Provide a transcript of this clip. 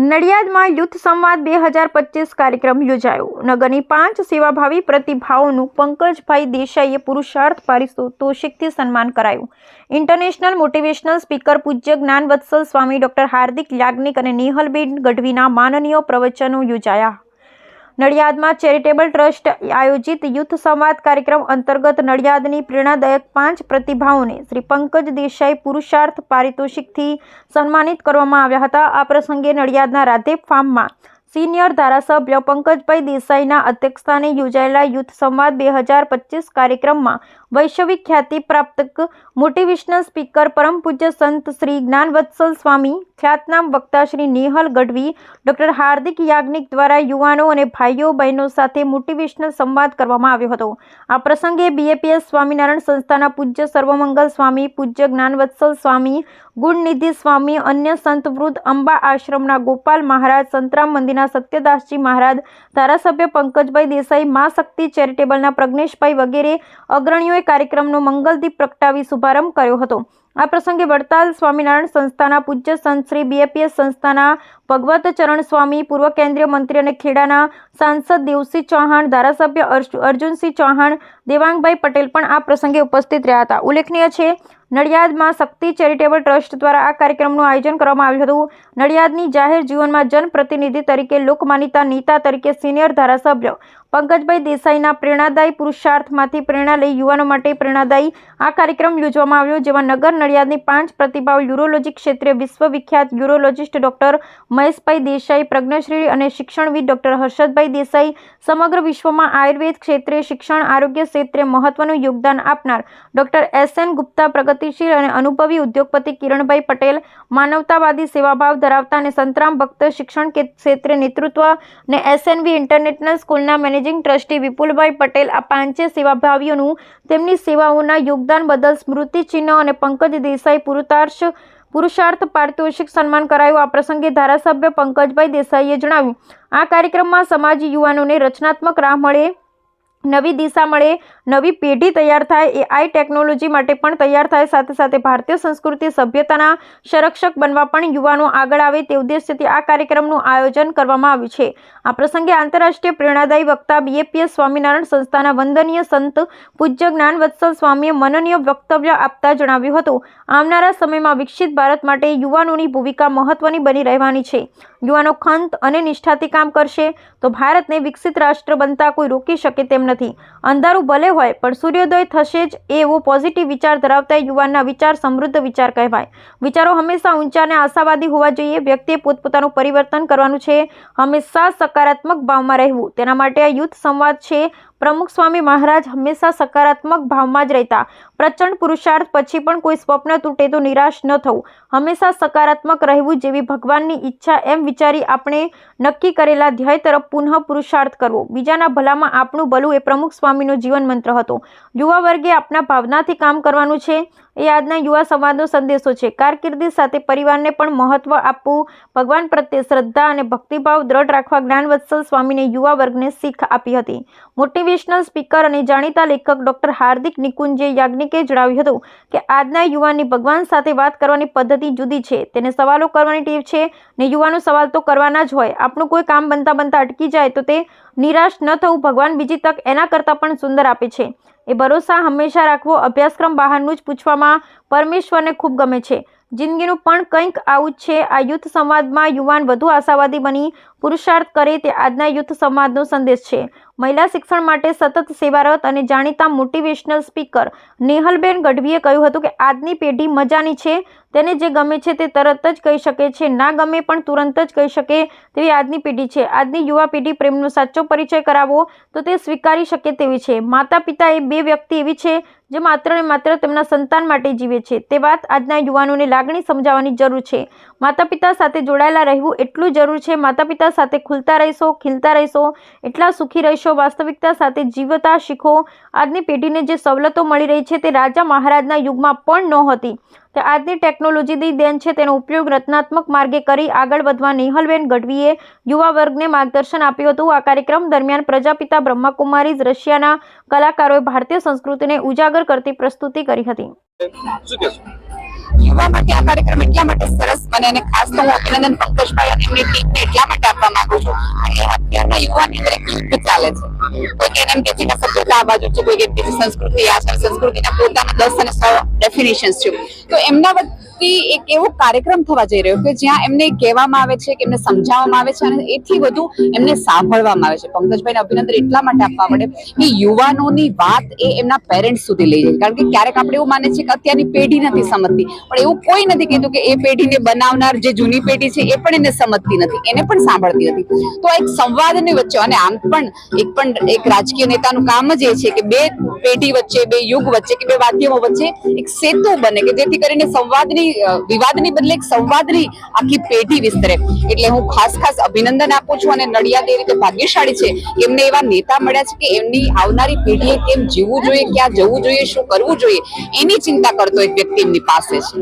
નડિયાદમાં youth સંવાદ બે હજાર પચીસ કાર્યક્રમ યોજાયો. નગરની પાંચ સેવાભાવી પ્રતિભાઓનું પંકજભાઈ દેસાઈએ પુરુષાર્થ પારિતોષિકથી સન્માન કરાયું. ઇન્ટરનેશનલ મોટિવેશનલ સ્પીકર પૂજ્ય જ્ઞાનવત્સલ સ્વામી ડોક્ટર હાર્દિક યાજ્ઞિક અને નેહલબેન ગઢવીના માનનીય પ્રવચનો યોજાયા. નડિયાદમાં ચેરિટેબલ ટ્રસ્ટ આયોજિત યુથ સંવાદ કાર્યક્રમ અંતર્ગત નડિયાદની પ્રેરણાદાયક પાંચ પ્રતિભાઓને શ્રી પંકજ દેસાઈ પુરુષાર્થ પારિતોષિકથી સન્માનિત કરવામાં આવ્યા હતા. આ પ્રસંગે નડિયાદના રાધે ફાર્મમાં સિનિયર ધારાસભ્ય પંકજભાઈ દેસાઈના અધ્યક્ષસ્થાને યોજાયેલા યુથ સંવાદ બે હજાર પચીસ કાર્યક્રમમાં વૈશ્વિક ખ્યાતિ પ્રાપ્ત મોટિવેશનલ સ્પીકર પરમ પૂજ્ય સંત શ્રી જ્ઞાનવત્સલ સ્વામી ખ્યાતનામ વક્તા શ્રી નેહલ ગઢવી, ડોક્ટર હાર્દિક યાજ્ઞિક દ્વારા યુવાનો અને ભાઈઓ બહેનો સાથે મોટિવેશનલ સંવાદ કરવામાં આવ્યો હતો. આ પ્રસંગે બીએપીએસ સ્વામિનારાયણ સંસ્થાના પૂજ્ય સર્વમંગલ સ્વામી, પૂજ્ય જ્ઞાનવત્સલ સ્વામી, ગુણનિધિ સ્વામી, અન્ય સંત વૃદ્ધ અંબા આશ્રમના ગોપાલ મહારાજ, સંતરામ મંદિરના સત્યદાસજી મહારાજ, ધારાસભ્ય પંકજભાઈ દેસાઈ, મા શક્તિ ચેરિટેબલના પ્રજ્ઞેશભાઈ વગેરે અગ્રણીઓએ કાર્યક્રમનો મંગલદીપ પ્રગટાવી શુભારંભ કર્યો હતો. આ પ્રસંગે વડતાલ સ્વામિનારાયણ સંસ્થાના પૂજ્ય સંત શ્રી બીએપીએસ સંસ્થાના ભગવત ચરણ સ્વામી, પૂર્વ કેન્દ્રીય મંત્રી અને ખેડાના સાંસદ દેવસિંહ ચૌહાણ, ધારાસભ્ય અર્જુ- અર્જુનસિંહ ચૌહાણ, દેવાંગભાઈ પટેલ પણ આ પ્રસંગે ઉપસ્થિત રહ્યા હતા. ઉલ્લેખનીય છે, નડિયાદમાં શક્તિ ચેરિટેબલ ટ્રસ્ટ દ્વારા આ કાર્યક્રમનું આયોજન કરવામાં આવ્યું હતું. નડિયાદની જાહેર જીવનમાં જનપ્રતિનિધિ તરીકે લોકમાન્યતા નેતા તરીકે સિનિયર ધારાસભ્ય પંકજભાઈ દેસાઈના પ્રેરણાદાયી પુરુષાર્થમાંથી પ્રેરણા લઈ યુવાનો માટે પ્રેરણાદાયી આ કાર્યક્રમ યોજવામાં આવ્યો, જેમાં નગર નડિયાદની પાંચ પ્રતિભાઓ યુરોલોજી ક્ષેત્રે વિશ્વવિખ્યાત યુરોલોજિસ્ટ ડોક્ટર મહેશભાઈ દેસાઈ, પ્રજ્ઞશ્રી અને શિક્ષણવિદ ડોક્ટર હર્ષદભાઈ દેસાઈ સમગ્ર વિશ્વમાં આયુર્વેદ ક્ષેત્રે, શિક્ષણ આરોગ્ય ક્ષેત્રે મહત્વનું યોગદાન આપનાર ડોક્ટર એસ એન ગુપ્તા, પ્રગતિશીલ અને અનુભવી ઉદ્યોગપતિ કિરણભાઈ પટેલ, માનવતાવાદી સેવાભાવ ધરાવતા અને સંતરામ ભક્ત શિક્ષણ ક્ષેત્રે નેતૃત્વ અને એસએનવી ઇન્ટરનેશનલ સ્કૂલના મેનેજિંગ ટ્રસ્ટી વિપુલભાઈ પટેલ આ પાંચે સેવાભાવીઓનું તેમની સેવાઓના યોગદાન બદલ સ્મૃતિચિહ્ન અને પંકજ દેસાઈ પુરુષાર્થ પુરુષાર્થ પારિતોષિક સન્માન કરાયું. આ પ્રસંગે ધારાસભ્ય પંકજભાઈ દેસાઈએ જણાવ્યું, આ કાર્યક્રમમાં સમાજ યુવાનોને રચનાત્મક રાહ મળે નવી દિશા મળે, નવી પેઢી તૈયાર થાય, એ આઈ ટેકનોલોજી માટે પણ તૈયાર થાય. સાથે સાથે ભારતીય સંસ્કૃતિ સભ્યતાના સંરક્ષક બનવા પણ યુવાનો આગળ આવે તે ઉદ્દેશ્યથી આ કાર્યક્રમનું આયોજન કરવામાં આવ્યું છે. આ પ્રસંગે આંતરરાષ્ટ્રીય પ્રેરણાદાયી વક્તા બીએપીએસ સ્વામિનારાયણ સંસ્થાના વંદનીય સંત પૂજ્ય જ્ઞાનવત્સલ સ્વામીએ મનનીય વક્તવ્ય આપતા જણાવ્યું હતું. આવનારા સમયમાં વિકસિત ભારત માટે યુવાનોની ભૂમિકા મહત્વની બની રહેવાની છે. યુવાનો ખંત અને નિષ્ઠાથી કામ કરશે તો ભારતને વિકસિત રાષ્ટ્ર બનતા કોઈ રોકી શકે તેમ નથી. અંધારું ભલે હોય, પણ સૂર્યોદય થશે જ એવો પોઝિટિવ વિચાર ધરાવતા યુવાનના વિચાર સમૃદ્ધ વિચાર કહેવાય. વિચારો હંમેશા ઊંચા અને આશાવાદી હોવા જોઈએ. વ્યક્તિએ પોતપોતાનું પરિવર્તન કરવાનું છે. હંમેશા સકારાત્મક ભાવમાં રહેવું. તેના માટે આ યુથ સંવાદ છે. પ્રમુખ સ્વામી મહારાજ હંમેશા સકારાત્મક ભાવમાં જ રહેતા. પ્રચંડ પુરુષાર્થ પછી પણ કોઈ સ્વપ્ન તૂટે તો નિરાશ ન થવું. હંમેશા સકારાત્મક રહેવું જેવી ભગવાનની ઈચ્છા એમ વિચારી આપણે નક્કી કરેલા ધ્યેય તરફ પુનઃ પુરુષાર્થ કરવો. બીજાના ભલામાં આપણું ભલું એ પ્રમુખ સ્વામીનો જીવન મંત્ર હતો. યુવા વર્ગે આપના ભાવનાથી કામ કરવાનું છે એ આજના યુવા સંવાદનો સંદેશો છે. કારકિર્દી સાથે પરિવારને પણ મહત્વ આપવું, ભગવાન પ્રત્યે શ્રદ્ધા અને ભક્તિભાવ દ્રઢ રાખવા જ્ઞાનવત્સલ સ્વામીને યુવા વર્ગને શીખ આપી હતી. મોટિવેશનલ સ્પીકર અને જાણીતા લેખક ડોક્ટર હાર્દિક નિકુંજે યાજ્ઞિકે જણાવ્યું હતું કે આજના યુવાનની ભગવાન સાથે વાત કરવાની પદ્ધતિ જુદી છે. તેને સવાલો કરવાની ટેવ છે ને યુવાનો સવાલ તો કરવાના જ હોય. આપણું કોઈ કામ બનતા બનતા અટકી જાય તો તે નિરાશ ન થવું ભગવાન બીજી તક એના કરતાં પણ સુંદર આપે છે. એ ભરોસા હંમેશા રાખવો અભ્યાસક્રમ બહારનું જ પૂછવામાં પરમેશ્વરને ખૂબ ગમે છે. જિંદગીનું પણ કંઈક આવું જ છે. આ યુથ સંવાદમાં યુવાન વધુ આશાવાદી બની પુરુષાર્થ કરે તે આજના યુથ સંવાદનો સંદેશ છે. મહિલા શિક્ષણ માટે સતત સેવારત અને જાણીતા મોટિવેશનલ સ્પીકર નેહલબેન ગઢવીએ કહ્યું હતું કે આજની પેઢી મજાની છે, તેને જે ગમે છે તે તરત જ કહી શકે છે, ના ગમે પણ તુરંત જ કહી શકે તેવી આજની પેઢી છે. આજની યુવા પેઢી પ્રેમનો સાચો પરિચય કરાવો તો તે સ્વીકારી શકે તેવી છે. માતા પિતા એ બે વ્યક્તિ એવી છે જે માત્ર ને માત્ર તેમના સંતાન માટે જીવે છે. તે વાત આજના યુવાનોને લાગણી સમજાવવાની જરૂર છે. માતા પિતા સાથે જોડાયેલા રહેવું એટલું જરૂર છે. માતા પિતા સાથે ખુલતા રહીશો, ખીલતા રહેશો, એટલા સુખી રહેશો, વાસ્તવિકતા સાથે જીવતા શીખો. આજની પેઢીને જે સવલતો મળી રહી છે તે રાજા મહારાજના યુગમાં પણ નહોતી. તો આજની ટેકનોલોજીની દેન છે તેનો ઉપયોગ રચનાત્મક માર્ગે કરી આગળ વધવા નેહલબેન ગઢવીએ યુવા વર્ગને માર્ગદર્શન આપ્યું હતું. આ કાર્યક્રમ દરમિયાન પ્રજાપિતા બ્રહ્માકુમારી રશિયાના કલાકારોએ ભારતીય સંસ્કૃતિને ઉજાગર કરતી પ્રસ્તુતિ કરી હતી. યુવા માટે આ કાર્યક્રમ એટલા માટે સરસ બને અને ખાસ તો હું અભિનંદન પંકજભાઈ અને એમની ટીમને એટલા માટે આપવા માંગુ છું. કે અત્યારના યુવાની અંદર એક યુદ્ધ ચાલે છે. કોઈ કે એમ કે છે કે સભ્યતા આ બાજુ છે, કોઈ કે સંસ્કૃતિ, આ સંસ્કૃતિના પોતાના દસ અને સો ડેફિનેશન્સ છે. તો એમના વતી એક એવો કાર્યક્રમ થવા જઈ રહ્યો કે જ્યાં એમને કહેવામાં આવે છે કે એમને સમજાવવામાં આવે છે અને એથી વધુ એમને સાંભળવામાં આવે છે. પંકજભાઈને અભિનંદન એટલા માટે આપવા પડે કે યુવાનોની વાત એ એમના પેરેન્ટ્સ સુધી લઈ જાય. કારણ કે ક્યારેક આપણે એવું માને છે કે અત્યારની પેઢી નથી સમજતી. પણ એવું કોઈ નથી કીધું કે એ પેઢીને બનાવનાર જે જૂની પેઢી છે એ પણ એને સમજતી નથી. એને પણ સાંભળતી નથી. તો એક સંવાદની વચ્ચે અને આમ પણ એક પણ એક રાજકીય નેતાનું કામ જ એ છે કે બે પેઢી વચ્ચે, બે યુગ વચ્ચે કે બે માધ્યમો વચ્ચે એક સેતુ બને કે જેથી કરીને સંવાદની વિવાદની બદલે એક સંવાદની આખી પેઢી વિસ્તરે. એટલે હું ખાસ ખાસ અભિનંદન આપું છું અને નડિયાદ એ રીતે ભાગ્યશાળી છે, એમને એવા નેતા મળ્યા છે કે એમની આવનારી પેઢીએ કેમ જીવવું જોઈએ, ક્યાં જવું જોઈએ, શું કરવું જોઈએ, એની ચિંતા કરતો એક વ્યક્તિ એમની પાસે છે.